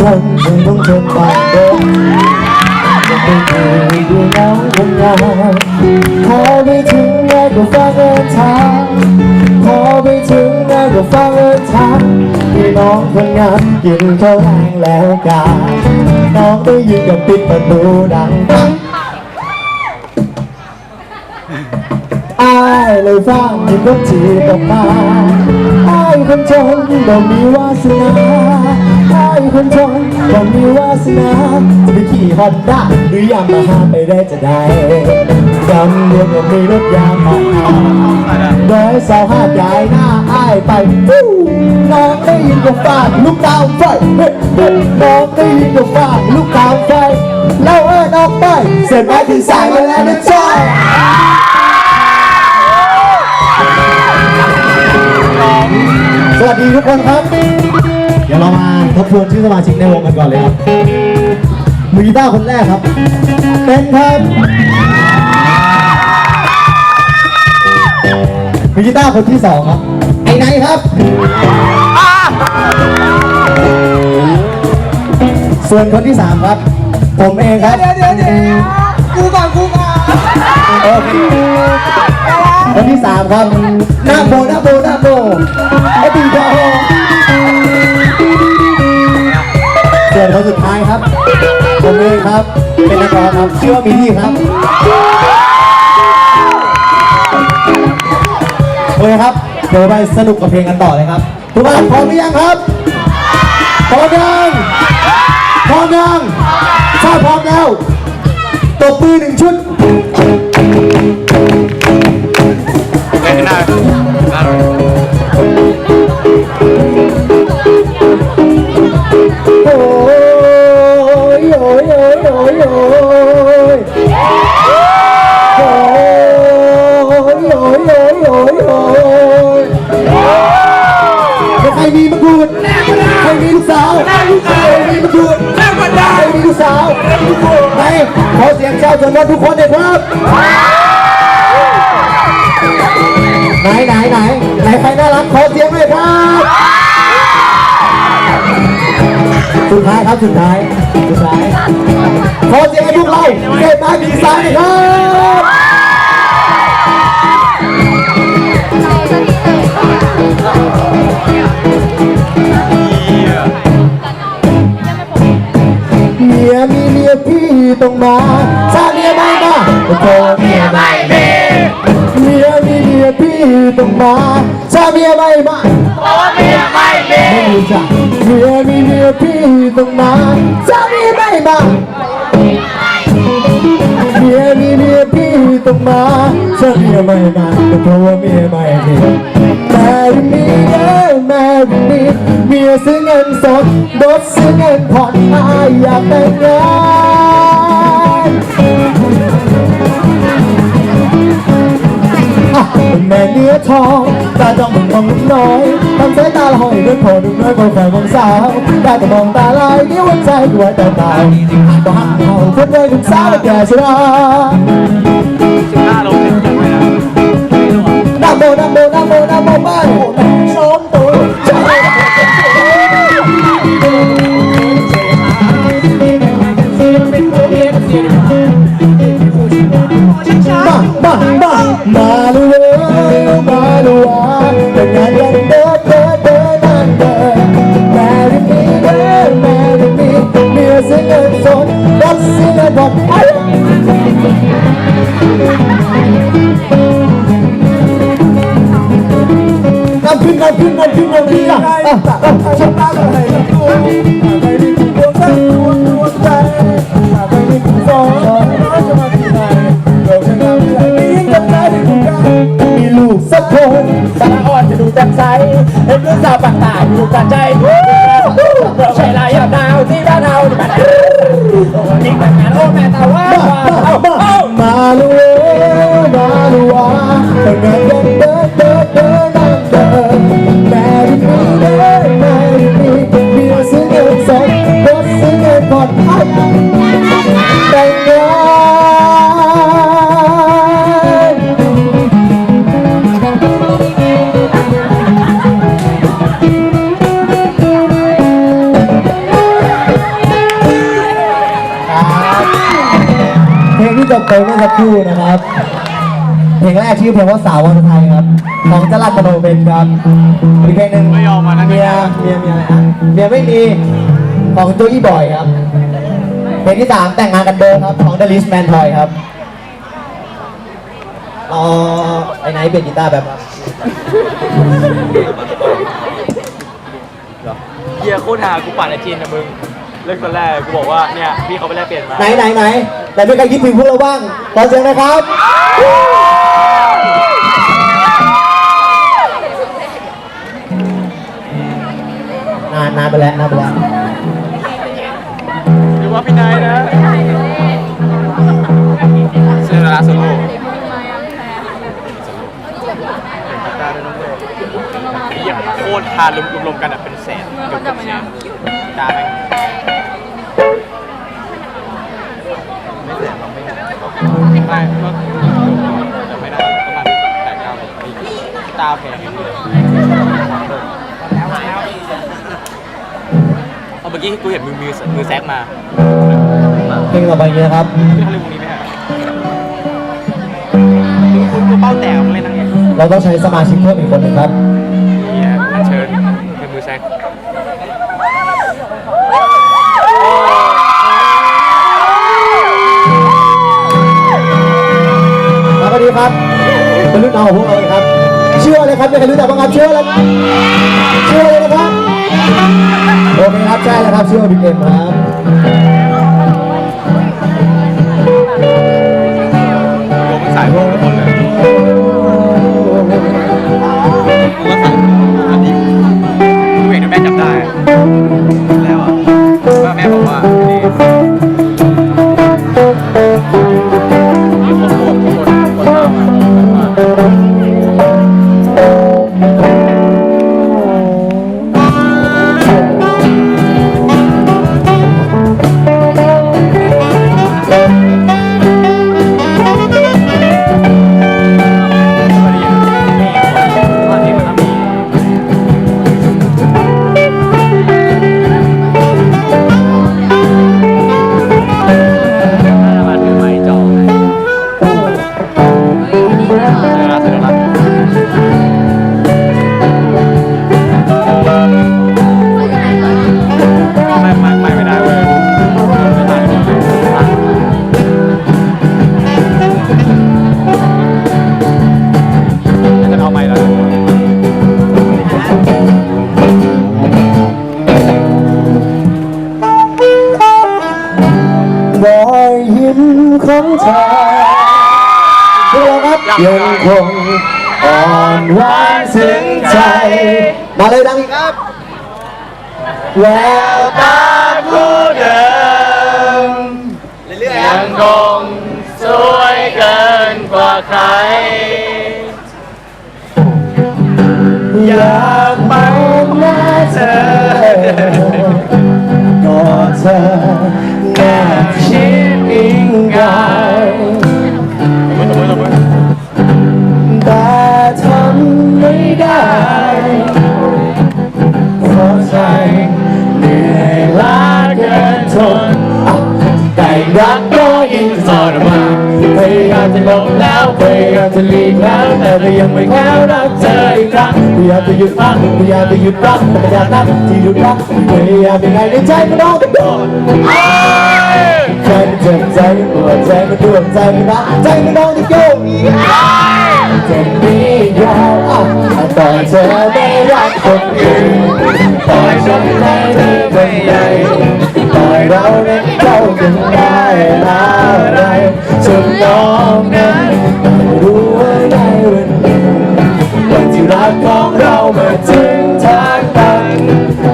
ทนจงต้องทนบางเดิมจะไม่เคยดูน้องคนงามพอไปถึงแม่ก็ฟังเอินทางพอไปถึงแม่ก็ฟังเอินทางพี่น้องคนงามกินข้าวแรงแล้วกันน้องได้ยินกับปิดประตูดังปัง เลยสร้างให้จีบออกมาไอ้คนชนบ่มีวาสนาไอ้คนชนบ่มีวาสนาจะไปขี่ฮอนด้าหรือยามาฮ่าไปได้จะได้จำเรียนว่ามีรถยามาฮ่าโดยสาวห้าใหญ่หน้าไอ้ไปน้องได้ยินกับฟาดลูกดาวไฟน้องได้ยินกับฟาดลูกดาวไฟแล้วเอาน้องไปเสร็จไหมถึงสายมาแล้วนะจ๊ะ สวัสดีทุกคนครับ เดี๋ยวเรามาทบทวนชื่อสมาชิกในวงกันก่อนเลยครับมือกีตาร์คนแรกครับ เป็นครับมือกีตาร์คนที่สองครับ ไอไนท์ครับ ส่วนคนที่สามครับ ผมเองครับ เดี๋ยวเดี๋ยวเดี๋ยวกูก่อนกูก่อน คนที่สามครับหน้าโบหน้าโบหน้าโบไอตีโบส่วนขาสุดท้ายครับผมเองครับ เป็นนักร้องครับชื่อว่ามินี่ครับโอเคครับเดี๋ยวไปสนุกกับเพลงกันต่อเลยครับทุกคนพร้อมหรือยังครับพร้อมยังพร้อมยังถ้าพร้อมแล้วตบมือหนึ่งชุด ข้างหน้าโอ้ยโอ้ยโอ้ยโอ้ยโอ้ยโอ้ยโอ้ยโอ้ยโอ้ยโอ้ยใครมีมะกรูดใครมีลูกสาวใครมีมะกรูดใครมีลูกสาวไปขอเสียงชาวชนบททุกคนเลยครับ นใครน่ารักขอเสียงเลยครับ สุดท้ายครับสุดท้าย สุดท้าย ขอเสียงให้พวกเราเกิดมาดีไซน์หน่อยครับ จักเมียมีเมียพี่ต้องมาสามีไม่มาเมียมีเมียพี่ต้องมาสามียไม่มาก็เพราะว่าเมียไม่มีแม่มีเอ้ยแม่มีเมียซื้อเงินสดรถซื้อเงินผ่อนอายอยากแต่งงาน แม่เนื้อทองตาจ้องมองน้อยทำสายตาละห้อยด้วยพอดูน้อยคนแฟนของสาวได้แต่มองต จะดูจังใสเห็นเรื่องสาวปากตาดูกันใจเราใช้ลายยาวนาวที่บ้านเราที่บ้านนี่แต่งานโอ้แม่ตาว่ามาลูมาลูวาแต่งานยังเดิน ชื่อเพลงว่าสาววันไทยครับของจรัสมโนเบนครับอีกเพลงหนึ่งไม่ยอมมานั่งเมียเมียเมียอะไรฮะเมียไม่มีของโจอี้บอยครับเพลงที่สามแต่งงานกันเดิมครับของ The List Man Toy ครับรอไอ้ไนท์เปลี่ยนกีตาร์แบบครับ เฮียโคตรหากูปั่นไอจีนนะมึง เลิกตอนแรกกูบอกว่าเนี่ยพี่เขาไปแลกเปลี่ยนมาไหนไหนไหนแต่ไม่เคยคิดถึงพวกเราบ้างขอเสียงนะครับ นานนานไปแล้วนานไปแล้วหรือว่าพี่นายนะเซนาราโซโล่เฮียโคตรทานรวมๆกันอะเป็นแสนเกือบแสนตาแม่ง ไม่ก็แต่ไม่ได้ประมาณแปดเก้าตาแพงเอาเมื่อกี้กูเห็นมือมือมือแซกมาเพลงต่อไปนี้นะครับคือทะเลพวกนี้ไหมฮะคุณกูเป้าแตกมาเลยนะเนี่ยเราต้องใช้สมาชิกเพิ่มอีกคนหนึ่งครับ ครับเป็นรุ่นน้องของพวกเราเลยครับ เชื่อเลยครับไม่ใครรู้จักบ้างครับเชื่อเลยเชื่อเลยนะครับโอเคครับใช่แล้วครับเชื่อบิ๊กเอ็มครับ ยังคงอ่อนหวานซึ้งใจ มาเลยดังอีกครับ แววตาผู้เดิมยังคงสวยเกินกว่าใคร อยากไปหน้าเธอกอดเธอแนบชิด จะลงแล้วพยายามจะลีกแล้วแต่ก็ยังไม่แค่รักเธออีกครั้งพยายามจะหยุดรักพยายามจะหยุดรักแต่พยายากรักที่หยุดรักพยายามยังไงในใจมันร้องตะโกนใจมันเจ็บใจมันปวดใจมันดวงใจมันรักใจมันร้องตะโกน จ็บนี้ยาวอะต่อเธอไม่รักคนอื่นปล่อยฉันให้เธอไปใหญ่ปล่อยเรานั้นเข้ากันได้แล้วอะไรจนน้องนั้นรู้ว่าในวันหนึ่งวันที่รักของเรามาถึงทางตัน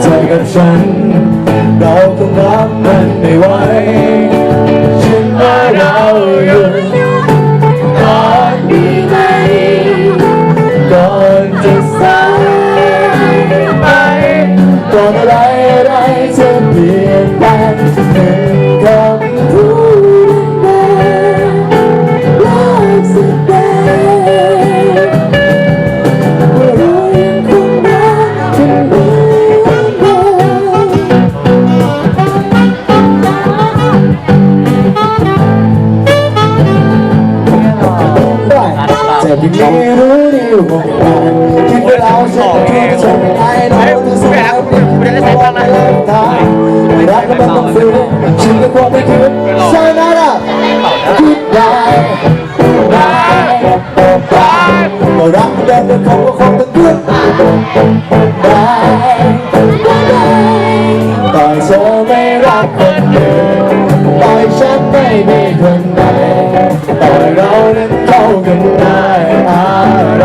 เธอกับฉัน เราคงรับมันไม่ไหวฉันว่าเราางแดินเดินเขาก็คงต้องขึ้นได้ได้ต่อยโซไม่รักคนอื่นต่อยฉันไม่มีคนไหนต่อยเรานั้นเข้ากันได้อะไร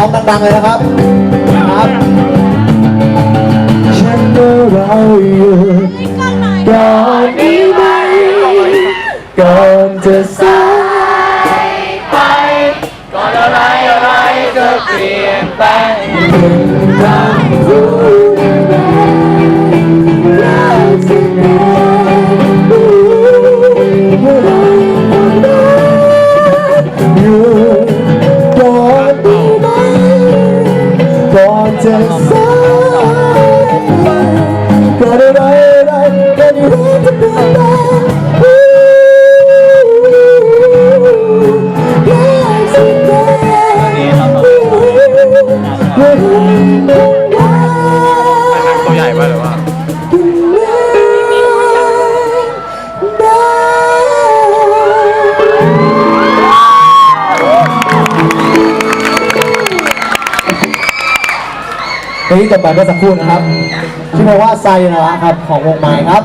ร้องดังๆเลยนะครับครับฉันก็เราอยู่ก่อนดีไหมก่อนจะสายไปก่อนอะไรอะไรจะเปลี่ยนแปลง จบไปเมื่อสักครู่นะครับชื่อเพลงว่าไซนาระครับของวงไม้ครับ